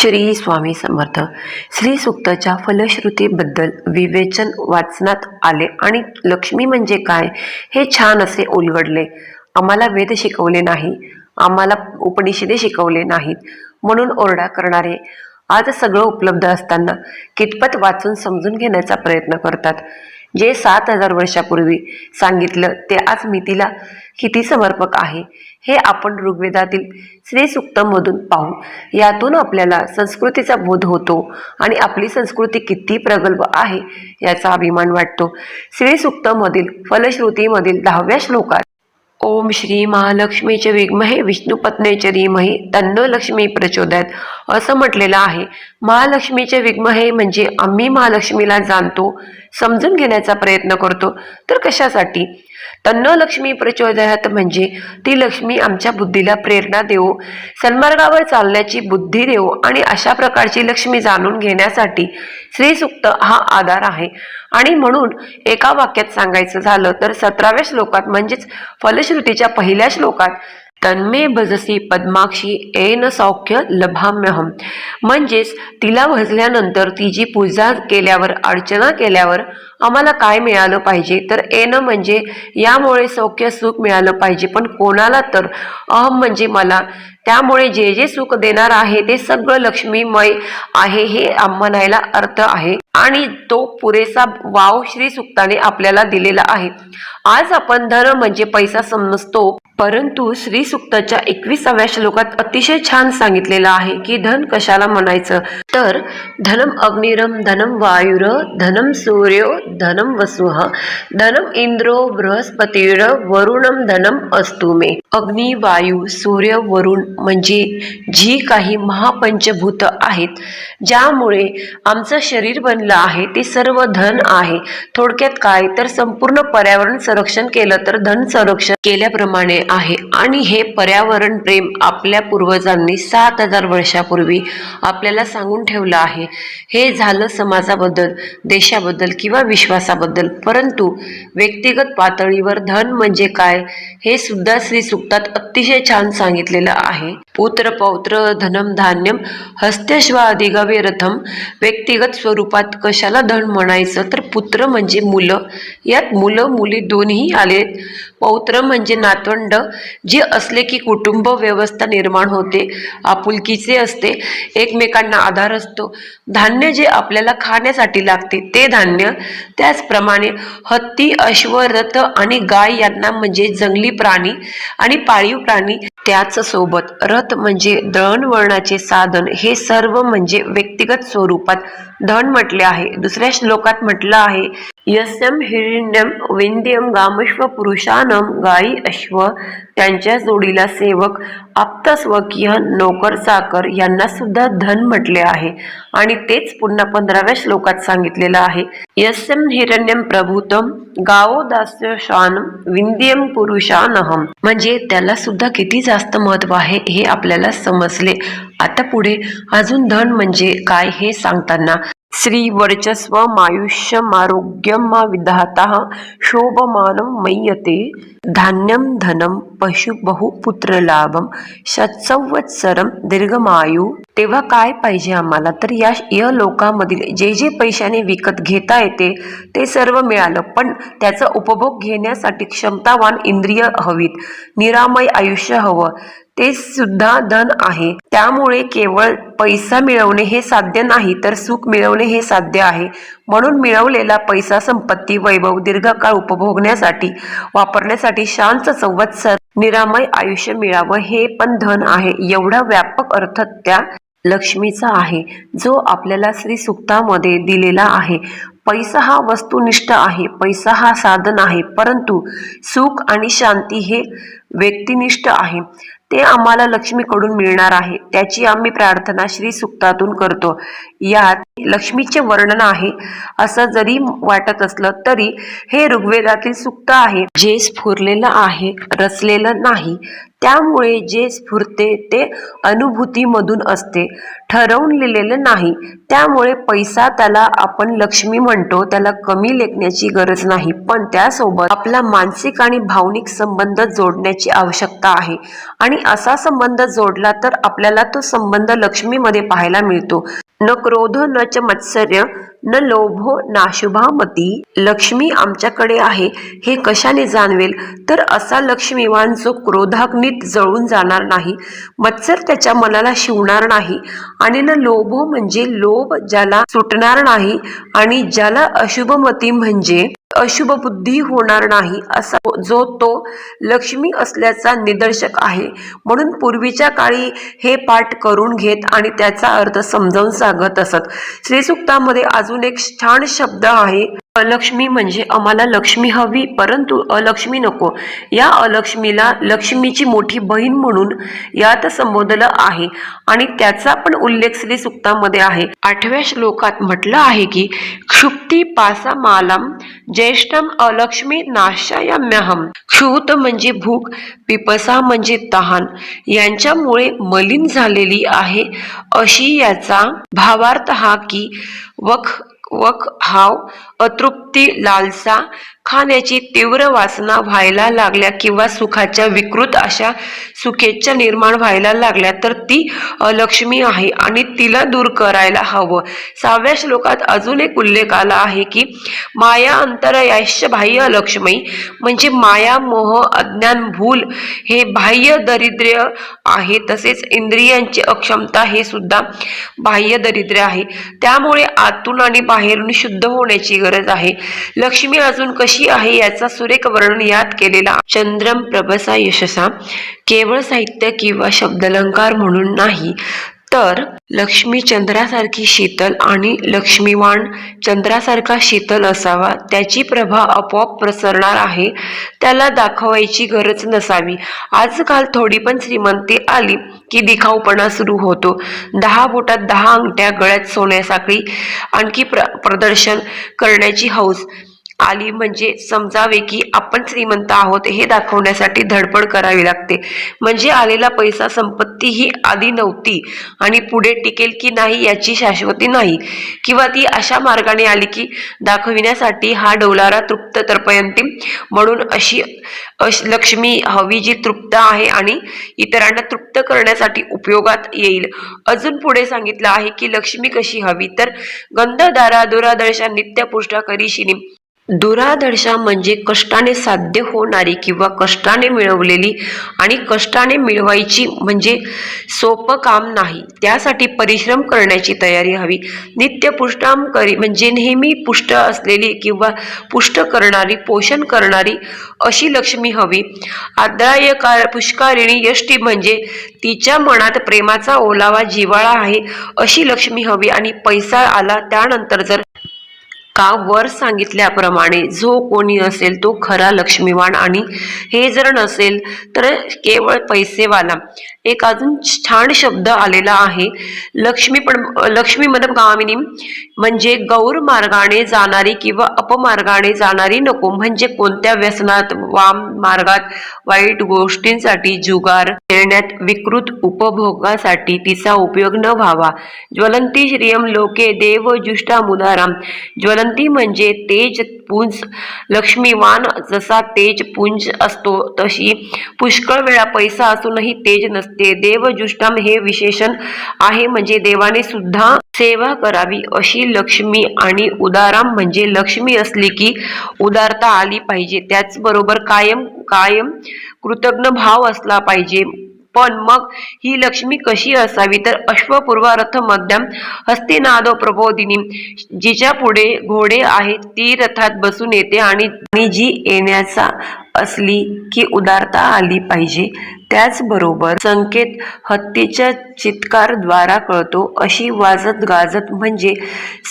श्री स्वामी समर्थ. श्री सुक्तच्या फलश्रुतीबद्दल विवेचन वाचनात आले आणि लक्ष्मी म्हणजे काय हे छान असे उलगडले आम्हाला वेद शिकवले नाही आम्हाला उपनिषदे शिकवले नाहीत. म्हणून ओरडा करणारे आज सगळं उपलब्ध असताना कितपत वाचून समजून घेण्याचा प्रयत्न करतात. जे सात हजार वर्षापूर्वी सांगितलं ते आज मितीला किती समर्पक आहे हे आपण ऋग्वेदातील श्री सुक्तमधून पाहू. यातून आपल्याला संस्कृतीचा बोध होतो आणि आपली संस्कृती किती प्रगल्भ आहे याचा अभिमान वाटतो. श्री सुक्तमधील फलश्रुतीमधील दहाव्या श्लोकात ओम श्री महालक्ष्मीचे विग्महे विष्णुपत्नेचे धीमहि तन्नो लक्ष्मी प्रचोदयात. असं म्हटलेलं आहे. महालक्ष्मीचे विग्महे म्हणजे आम्ही महालक्ष्मीला जाणतो समजून घेण्याचा प्रयत्न करतो. तर कशासाठी? तन्न लक्ष्मी प्रचोदयात म्हणजे ती लक्ष्मी आमच्या बुद्धीला प्रेरणा देऊ सन्मार्गावर चालण्याची बुद्धी देऊ आणि अशा प्रकारची लक्ष्मी जाणून घेण्यासाठी श्रीसुक्त हा आधार आहे. आणि म्हणून एका वाक्यात सांगायचं झालं तर सतराव्या श्लोकात म्हणजेच फलश्रुतीच्या पहिल्या श्लोकात तन्मे भजसी पद्माक्षी एन सौख्य लभाम्यहम. म्हणजेच तिला भजल्यानंतर तिची पूजा केल्यावर अर्चना केल्यावर आम्हाला काय मिळालं पाहिजे? तर एन म्हणजे यामुळे सौख्य सुख मिळालं पाहिजे. पण कोणाला तर? अहम म्हणजे मला. त्यामुळे जे जे सुख देणार आहे ते सगळं लक्ष्मीमय आहे हे म्हणायला अर्थ आहे. आणि तो पुरेसा वाव श्री सुक्ताने आपल्याला दिलेला आहे. आज आपण धन म्हणजे पैसा समजतो. परंतु श्री सुक्ताच्या एकविसाव्या श्लोकात अतिशय छान सांगितलेलं आहे की धन कशाला म्हणायचं? तर धनम अग्निरम धनम वायुर धनम सूर्यो धनम वसुह धनम इंद्रो बृहस्पतीर वरुणम धनम अस्तु मे। अग्नी वायू सूर्य वरुण म्हणजे जी काही महापंचभूत आहेत ज्यामुळे आमचं शरीर बनलं आहे ते सर्व धन आहे. थोडक्यात काय? तर संपूर्ण पर्यावरण संरक्षण केलं तर धन संरक्षण केल्याप्रमाणे आहे. आणि हे पर्यावरण प्रेम आपल्या पूर्वजांनी सात हजार वर्षापूर्वी आपल्याला सांगून ठेवलं आहे. हे झालं समाजाबद्दल देशाबद्दल किंवा विश्व विश्वासाबद्दल परंतु व्यक्तिगत पातळीवर धन म्हणजे काय हे सुद्धा श्री सुक्तात अतिशय छान सांगितलेलं आहे. पुत्र पौत्र धनम धान्यम हस्त्यश्वादिगवे रथम व्यक्तिगत स्वरूपात कशाला धन म्हणायचं? तर पुत्र म्हणजे मुलं. यात मुलं मुली दोन्ही आलेत पौत्र म्हणजे नातवंड जे असले की कुटुंब व्यवस्था निर्माण होते आपुलकीचे असते एकमेकांना आधार असतो. धान्य जे आपल्याला खाण्यासाठी लागते ते धान्य. त्याचप्रमाणे हत्ती अश्व रथ आणि गाय यांना म्हणजे जंगली प्राणी आणि पाळीव प्राणी त्याच सोबत रथ म्हणजे दळणवळणाचे साधन हे सर्व म्हणजे व्यक्तिगत स्वरूपात धन म्हटले आहे. दुसऱ्या श्लोकात म्हटलं आहे यस्यम हिरण्यम विंध्यम गामश्व पुरुषानम गायी अश्व त्यांच्या जोडीला सेवक आप्तस्वकीय नोकर चाकर यांना सुद्धा धन म्हटले आहे. आणि तेच पुन्हा पंधराव्या श्लोकात सांगितलेलं आहे. यस्यम हिरण्यम प्रभूतम गावो दास्य शानम विंध्यम पुरुषानहम म्हणजे त्याला सुद्धा किती जास्त महत्त्व आहे हे आपल्याला समजले. आता पुढे अजून धन म्हणजे काय हे सांगताना श्री वर्चस्व मायुष्यमारोग्यम विधाता शोभमानं मय्यते धान्यम धनम पशु बहुपुत्र लाभम शतसंवत्सरम दीर्घमायू तेव्हा काय पाहिजे आम्हाला? तर या य लोकामधील जे जे पैशाने विकत घेता येते ते सर्व मिळालं. पण त्याचा उपभोग घेण्यासाठी क्षमतावान इंद्रिय हवीत. निरामय आयुष्य हवं. ते सुद्धा धन आहे. त्यामुळे केवळ पैसा मिळवणे हे साध्य नाही तर सुख मिळवणे हे साध्य आहे. म्हणून मिळवलेला पैसा संपत्ती वैभव दीर्घकाळ उपभोगण्यासाठी वापरण्यासाठी शांत संवत्सर निरामय आयुष्य मिळावं हे पण धन आहे. एवढा व्यापक अर्थ त्या लक्ष्मीचा आहे जो आपल्याला श्री सुक्तामध्ये दिलेला आहे. पैसा हा वस्तुनिष्ठ आहे पैसा हा साधन आहे परंतु सुख आणि शांती हे व्यक्तिनिष्ठ आहे. ते आम्हाला लक्ष्मीकडून मिळणार आहे त्याची आम्ही प्रार्थना श्री सुक्तातून करतो. यात लक्ष्मीचे वर्णन आहे असं जरी वाटत असलं तरी हे ऋग्वेदातील सुक्त आहे. जे स्फुरलेलं आहे रचलेलं नाही त्यामुळे जे स्फुरते ते अनुभूतीमधून असते. ठरवून लिहिलेलं नाही. त्यामुळे पैसा त्याला आपण लक्ष्मी म्हणतो. त्याला कमी लेखण्याची गरज नाही. पण त्यासोबत आपला मानसिक आणि भावनिक संबंध जोडण्याची आवश्यकता आहे. आणि असा संबंध जोडला तर आपल्याला तो संबंध लक्ष्मीमध्ये पाहायला मिळतो. न क्रोध न च मत्सर्य न लोभो नाशुभामती लक्ष्मी आमच्याकडे आहे हे कशाने जाणवेल? तर असा लक्ष्मीवान जो क्रोधाग्नीत जळून जाणार नाही मत्सर त्याच्या मनाला शिवणार नाही आणि न लोभो म्हणजे लोभ ज्याला सुटणार नाही आणि ज्याला अशुभमती म्हणजे अशुभ बुद्धी होणार नाही असा जो तो लक्ष्मी असल्याचा निदर्शक आहे. म्हणून पूर्वीच्या काळी हे पाठ करून घेत आणि त्याचा अर्थ समजावून सांगत असत. श्रीसुक्तामध्ये अजून एक छान शब्द आहे. अलक्ष्मी म्हणजे आम्हाला लक्ष्मी हवी परंतु अलक्ष्मी नको. या अलक्ष्मीला लक्ष्मीची मोठी बहीण म्हणून यात संबोधलं आहे आणि त्याचा पण उल्लेख श्री सुक्तामध्ये आहे. आठव्या श्लोकात म्हटलं आहे की क्षुप्ती पासा मालम ज्येष्ठम अलक्ष्मी नाशायम्यहम क्षुत म्हणजे भूक पिपसा म्हणजे तहान. यांच्यामुळे मलिन झालेली आहे अशी याचा भावार्थ हा की वख वक हाव अतृप्ती लालसा खाण्याची तीव्र वासना व्हायला लागल्या किंवा सुखाच्या विकृत अशा सुखेच्छा निर्माण व्हायला लागल्या तर ती लक्ष्मी आहे आणि तिला दूर करायला हवं. सहाव्या श्लोकात अजून एक उल्लेख आला आहे की माया अंतरयाश्य बाह्य लक्ष्मी म्हणजे माया मोह अज्ञान भूल हे बाह्य दरिद्र्य आहे तसेच इंद्रियांची अक्षमता हे सुद्धा बाह्य दरिद्र्य आहे. त्यामुळे आतून आणि बाहेरून शुद्ध होण्याची गरज आहे. लक्ष्मी अजून कशी आहे याचा सुरेख वर्णन यात केलेला चंद्रम प्रभसा यशसा. केवळ साहित्य किंवा शब्दलंकार म्हणून नाही तर लक्ष्मी चंद्रासारखी शीतल आणि लक्ष्मीवान चंद्रासारखा शीतल असावा त्याची प्रभा आपोआप प्रसरणार आहे त्याला दाखवायची गरज नसावी. आजकाल थोडी पण श्रीमंती आली की दिखाऊपणा सुरू होतो. दहा बोटात दहा अंगठ्या गळ्यात सोन्यासाखळी आणखी प्र प्रदर्शन करण्याची हौस. आली म्हणजे समजावे की आपण श्रीमंत आहोत हे दाखवण्यासाठी धडपड करावी लागते. म्हणजे आलेला पैसा संपत्ती ही आधी नव्हती आणि पुढे टिकेल की नाही याची शाश्वती नाही. किंवा ती अशा मार्गाने आली की दाखविण्यासाठी हा डोलारा तृप्त तर्पयंती. म्हणून अशी अश लक्ष्मी हवी जी तृप्त आहे आणि इतरांना तृप्त करण्यासाठी उपयोगात येईल. अजून पुढे सांगितलं आहे की लक्ष्मी कशी हवी? तर गंधदारा दुरादर्शा नित्य पुष्टा करीशिनी. दुरादर्शा म्हणजे कष्टाने साध्य होणारी किंवा कष्टाने मिळवलेली आणि कष्टाने मिळवायची म्हणजे सोपं काम नाही. त्यासाठी परिश्रम करण्याची तयारी हवी. नित्य पुष्टाम करी म्हणजे नेहमी पुष्ट असलेली किंवा पुष्ट करणारी पोषण करणारी अशी लक्ष्मी हवी. आदराय पुष्कारिणी यष्टी म्हणजे तिच्या मनात प्रेमाचा ओलावा जिवाळा आहे अशी लक्ष्मी हवी आणि पैसा आला त्यानंतर जर का वर सांगितल्याप्रमाणे जो कोणी असेल तो खरा लक्ष्मीवान आणि हे जर नसेल तर केवळ पैसेवाला. एक अजून छान शब्द आलेला आहे. लक्ष्मी पण लक्ष्मी मदम म्हणजे गौर मार्गाने जाणारी किंवा अपमार्गाने जाणारी नको म्हणजे कोणत्या व्यसनात वाम मार्गात वाईट गोष्टींसाठी जुगार खेळण्यात विकृत उपभोगासाठी तिचा उपयोग न व्हावा. ज्वलंती श्रियम लोके देव जुष्टा मुदाराम ज्वलंती म्हणजे तेज पुंज. लक्ष्मीवान जसा तेज पुंज असतो तशी पुष्कळ वेळा पैसा असूनही तेज नसते. देवजुष्टम हे विशेषण आहे म्हणजे देवाने सुद्धा सेवा करावी. अशी लक्ष्मी आणि उदाराम म्हणजे लक्ष्मी असली की उदारता आली पाहिजे. त्याचबरोबर कायम कायम कृतज्ञ भाव असला पाहिजे. पण मग ही लक्ष्मी कशी असावी? तर अश्वपूर्व रथ मध्यम हस्तिनादो प्रबोधिनी. जिच्या पुढे घोडे आहेत ती रथात बसून येते आणि जी येण्याचा असली की उदारता आली पाहिजे. त्याचबरोबर संकेत हत्तीच्या चित्कारद्वारा कळतो अशी वाजत गाजत म्हणजे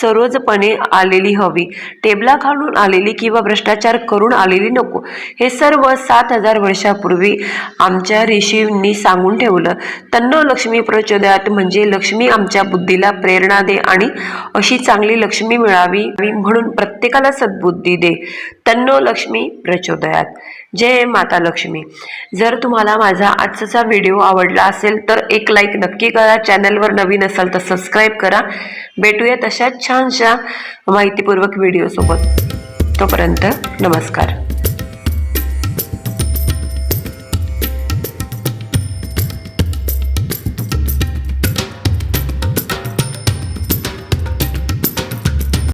सरोजपणे आलेली हवी. टेबला घालून आलेली किंवा भ्रष्टाचार करून आलेली नको. हे सर्व सात हजार वर्षापूर्वी आमच्या ऋषींनी सांगून ठेवलं. तन्नो लक्ष्मी प्रचोदयात म्हणजे लक्ष्मी आमच्या बुद्धीला प्रेरणा दे आणि अशी चांगली लक्ष्मी मिळावी म्हणून प्रत्येकाला सद्बुद्धी दे. तन्नो लक्ष्मी प्रचोदयात. जय माता लक्ष्मी. जर तुम्हाला माझा माझा आजचा व्हिडिओ आवडला असेल तर एक लाईक नक्की करा. चॅनलवर नवीन असाल तर सबस्क्राईब करा. भेटूया तशाच छानशा माहितीपूर्वक व्हिडिओसोबत तोपर्यंत नमस्कार.